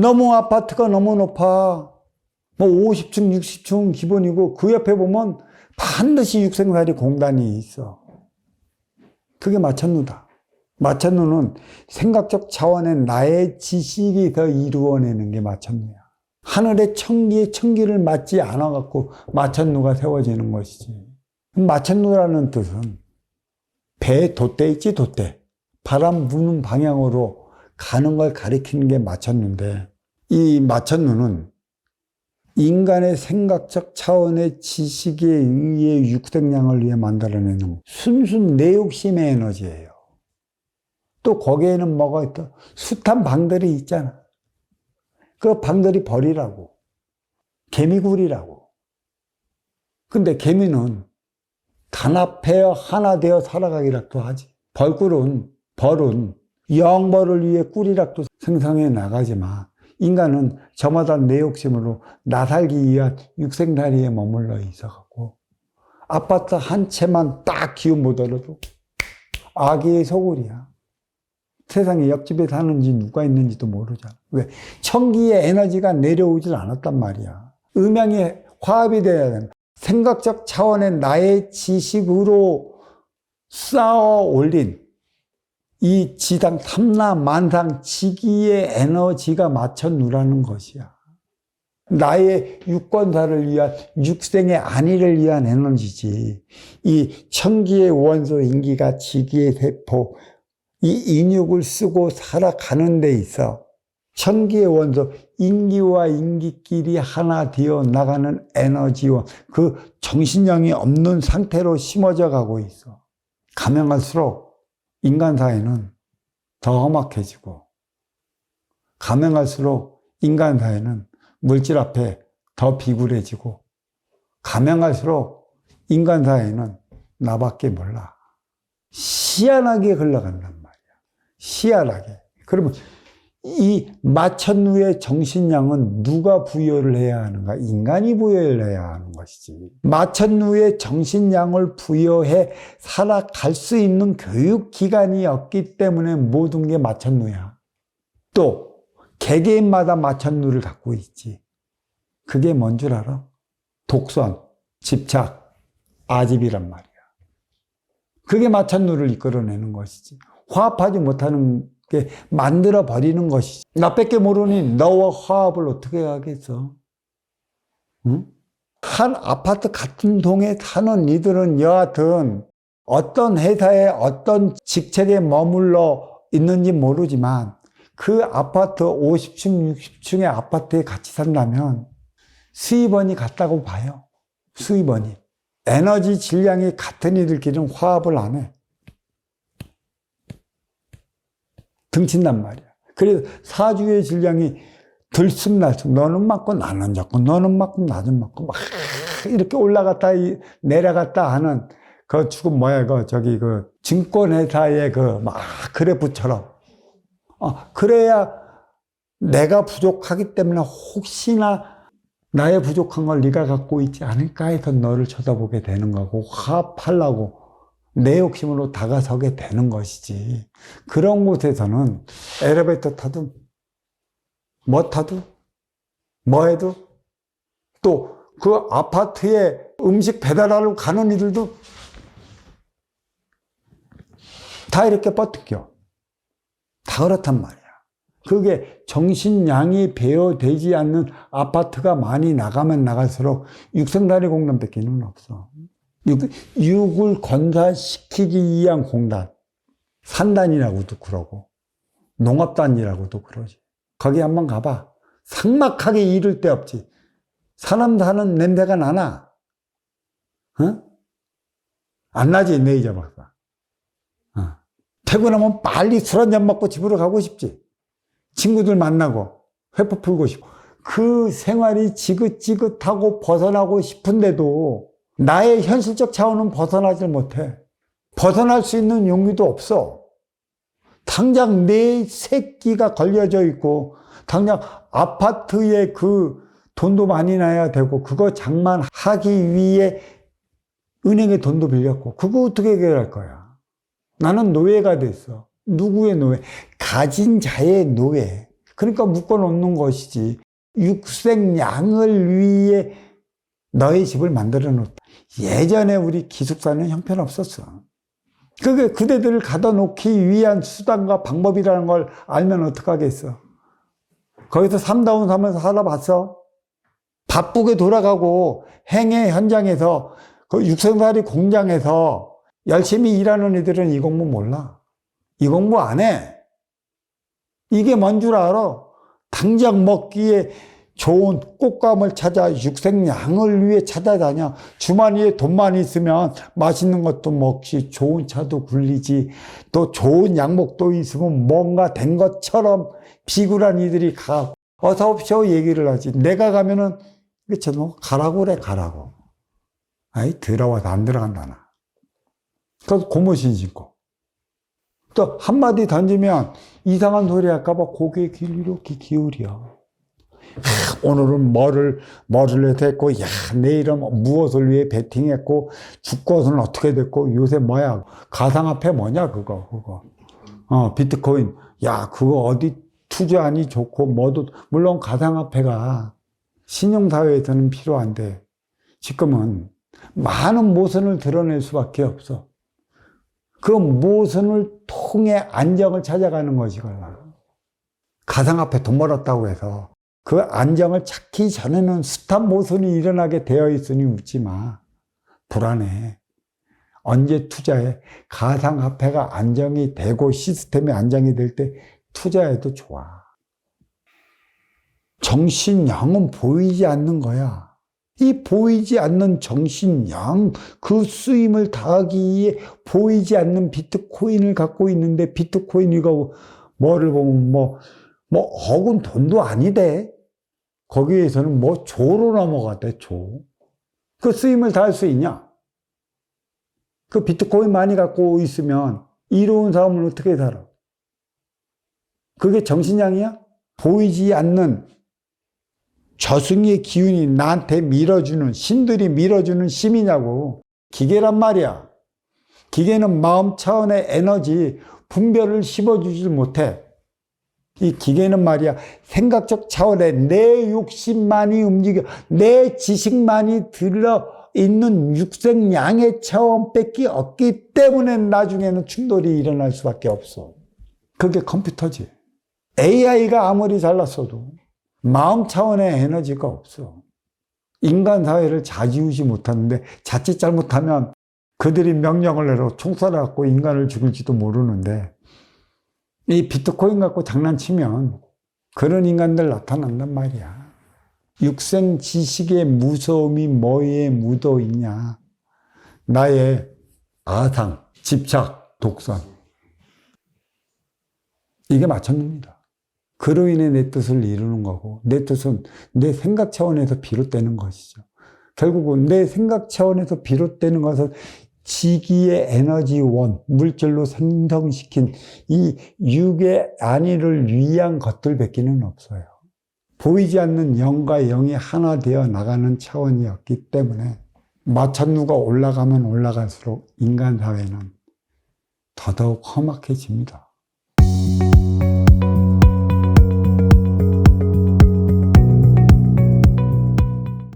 너무 아파트가 너무 높아. 뭐 50층, 60층 기본이고 그 옆에 보면 반드시 육생살이 공단이 있어. 그게 마천루다. 마천루는 생각적 차원의 나의 지식이 더 이루어내는 게 마천루야. 하늘의 청기에 청기를 맞지 않아갖고 마천루가 세워지는 것이지. 마천루라는 뜻은 배 돛대 있지 돛대. 바람 부는 방향으로 가는 걸 가리키는 게 마천루인데 이 마천루는 인간의 생각적 차원의 지식에 의해 육생량을 위해 만들어내는 순순 내 욕심의 에너지예요. 또 거기에는 뭐가 있다? 숱한 방들이 있잖아. 그 방들이 벌이라고. 개미굴이라고. 근데 개미는 단합하여 하나 되어 살아가기라도 하지. 벌꿀은, 벌은 영벌을 위해 꿀이라도 생성해 나가지만 인간은 저마다 내 욕심으로 나 살기 위한 육생다리에 머물러 있어갖고 아파트 한 채만 딱 기운 못 얻어도 아기의 소굴이야. 세상에 옆집에 사는지 누가 있는지도 모르잖아. 왜? 청기의 에너지가 내려오질 않았단 말이야. 음양이 화합이 돼야 된다. 생각적 차원의 나의 지식으로 쌓아 올린 이 지당 탐나 만상 지기의 에너지가 맞춰 누라는 것이야. 나의 육권사를 위한 육생의 안위를 위한 에너지지. 이 청기의 원소 인기가 지기의 세포, 이 인육을 쓰고 살아가는 데 있어 청기의 원소 인기와 인기끼리 하나 되어 나가는 에너지원 그 정신력이 없는 상태로 심어져 가고 있어. 가면 갈수록 인간 사회는 더 험악해지고 가면 갈수록 인간 사회는 물질 앞에 더 비굴해지고 가면 갈수록 인간 사회는 나밖에 몰라. 시안하게 흘러간단 말이야. 시안하게. 그러면 이 마천루의 정신량은 누가 부여를 해야 하는가? 인간이 부여를 해야 하는 것이지. 마천루의 정신량을 부여해 살아갈 수 있는 교육기관이 없기 때문에 모든 게 마천루야. 또, 개개인마다 마천루를 갖고 있지. 그게 뭔 줄 알아? 독선, 집착, 아집이란 말이야. 그게 마천루를 이끌어내는 것이지. 화합하지 못하는 게 만들어 버리는 것이지. 나밖에 모르니 너와 화합을 어떻게 하겠어? 응? 한 아파트 같은 동에 사는 이들은 여하튼 어떤 회사에 어떤 직책에 머물러 있는지 모르지만 그 아파트 50층, 60층의 아파트에 같이 산다면 수입원이 같다고 봐요. 수입원이. 에너지 질량이 같은 이들끼리는 화합을 안 해. 등친단 말이야. 그래서 사주의 질량이 들쑥날쑥 너는 맞고 나는 잡고 너는 맞고 나는 맞고 막 이렇게 올라갔다 내려갔다 하는 그 죽은 뭐야 그 저기 그 증권회사의 그 막 그래프처럼 어, 그래야 내가 부족하기 때문에 혹시나 나의 부족한 걸 네가 갖고 있지 않을까 해서 너를 쳐다보게 되는 거고 화합하려고 내 욕심으로 다가서게 되는 것이지. 그런 곳에서는 엘리베이터 타든, 뭐 타든, 뭐 해도, 또 그 아파트에 음식 배달하러 가는 이들도 다 이렇게 뻗겨. 다 그렇단 말이야. 그게 정신량이 배어되지 않는 아파트가 많이 나가면 나갈수록 육성다리 공단밖에는 없어. 육, 을 건사시키기 위한 공단. 산단이라고도 그러고, 농업단이라고도 그러지. 거기 한번 가봐. 삭막하게 이를 데 없지. 사람 사는 냄새가 나나? 어? 안 나지, 내 잊어봤어. 어. 퇴근하면 빨리 술 한 잔 먹고 집으로 가고 싶지. 친구들 만나고, 회포 풀고 싶고. 그 생활이 지긋지긋하고 벗어나고 싶은데도 나의 현실적 차원은 벗어나질 못해. 벗어날 수 있는 용기도 없어. 당장 내 새끼가 걸려져 있고, 당장 아파트에 그 돈도 많이 나야 되고, 그거 장만하기 위해 은행에 돈도 빌렸고, 그거 어떻게 해결할 거야? 나는 노예가 됐어. 누구의 노예? 가진 자의 노예. 그러니까 묶어놓는 것이지. 육생양을 위해 너의 집을 만들어 놓다. 예전에 우리 기숙사는 형편없었어. 그게 그대들을 가둬 놓기 위한 수단과 방법이라는 걸 알면 어떡하겠어. 거기서 삼다운 사면서 살아봤어. 바쁘게 돌아가고 행해 현장에서 그 육생살이 공장에서 열심히 일하는 애들은 이 공부 몰라. 이 공부 안 해. 이게 뭔 줄 알아? 당장 먹기에 좋은 꽃감을 찾아 육생양을 위해 찾아다녀. 주머니에 돈만 있으면 맛있는 것도 먹지, 좋은 차도 굴리지, 또 좋은 양목도 있으면 뭔가 된 것처럼 비굴한 이들이 가. 어서 오십시오 얘기를 하지. 내가 가면은, 그쵸, 뭐, 가라고 그래, 가라고. 아이, 들어와서 안 들어간다 나. 그래서 고무신 신고. 또 한마디 던지면 이상한 소리 할까봐 고개 길 이렇게 기울여. 오늘은 뭐를, 뭐를 했고, 야, 내일은 무엇을 위해 베팅했고, 주것은 어떻게 됐고, 요새 뭐야, 가상화폐 뭐냐, 그거, 그거. 어, 비트코인. 야, 그거 어디 투자하니 좋고, 뭐도, 물론 가상화폐가 신용사회에서는 필요한데, 지금은 많은 모선을 드러낼 수밖에 없어. 그 모선을 통해 안정을 찾아가는 것이걸라. 가상화폐 돈 벌었다고 해서 그 안정을 찾기 전에는 스탑 모선이 일어나게 되어 있으니 웃지 마. 불안해. 언제 투자해? 가상화폐가 안정이 되고 시스템이 안정이 될 때 투자해도 좋아. 정신양은 보이지 않는 거야. 이 보이지 않는 정신양, 그 쓰임을 다하기 위해 보이지 않는 비트코인을 갖고 있는데 비트코인이가 뭐를 보면 뭐, 뭐, 억은 돈도 아니대. 거기에서는 뭐 조로 넘어갔대, 조. 그 쓰임을 다 할 수 있냐? 그 비트코인 많이 갖고 있으면 이로운 삶을 어떻게 살아? 그게 정신양이야? 보이지 않는 저승의 기운이 나한테 밀어주는, 신들이 밀어주는 힘이냐고. 기계란 말이야. 기계는 마음 차원의 에너지, 분별을 씹어주질 못해. 이 기계는 말이야, 생각적 차원의 내 욕심만이 움직여, 내 지식만이 들어 있는 육생양의 차원밖에 없기 때문에 나중에는 충돌이 일어날 수밖에 없어. 그게 컴퓨터지. AI가 아무리 잘났어도 마음 차원의 에너지가 없어. 인간 사회를 좌지우지 못하는데 자칫 잘못하면 그들이 명령을 내려 총살해갖고 인간을 죽일지도 모르는데 이 비트코인 갖고 장난치면 그런 인간들 나타난단 말이야. 육생 지식의 무서움이 뭐에 묻어 있냐. 나의 아상, 집착, 독선. 이게 맞췄습니다. 그로 인해 내 뜻을 이루는 거고, 내 뜻은 내 생각 차원에서 비롯되는 것이죠. 결국은 내 생각 차원에서 비롯되는 것은 지기의 에너지원, 물질로 생성시킨 이 육의 안위를 위한 것들 밖에는 없어요. 보이지 않는 영과 영이 하나 되어 나가는 차원이었기 때문에 마찬누가 올라가면 올라갈수록 인간 사회는 더더욱 험악해집니다.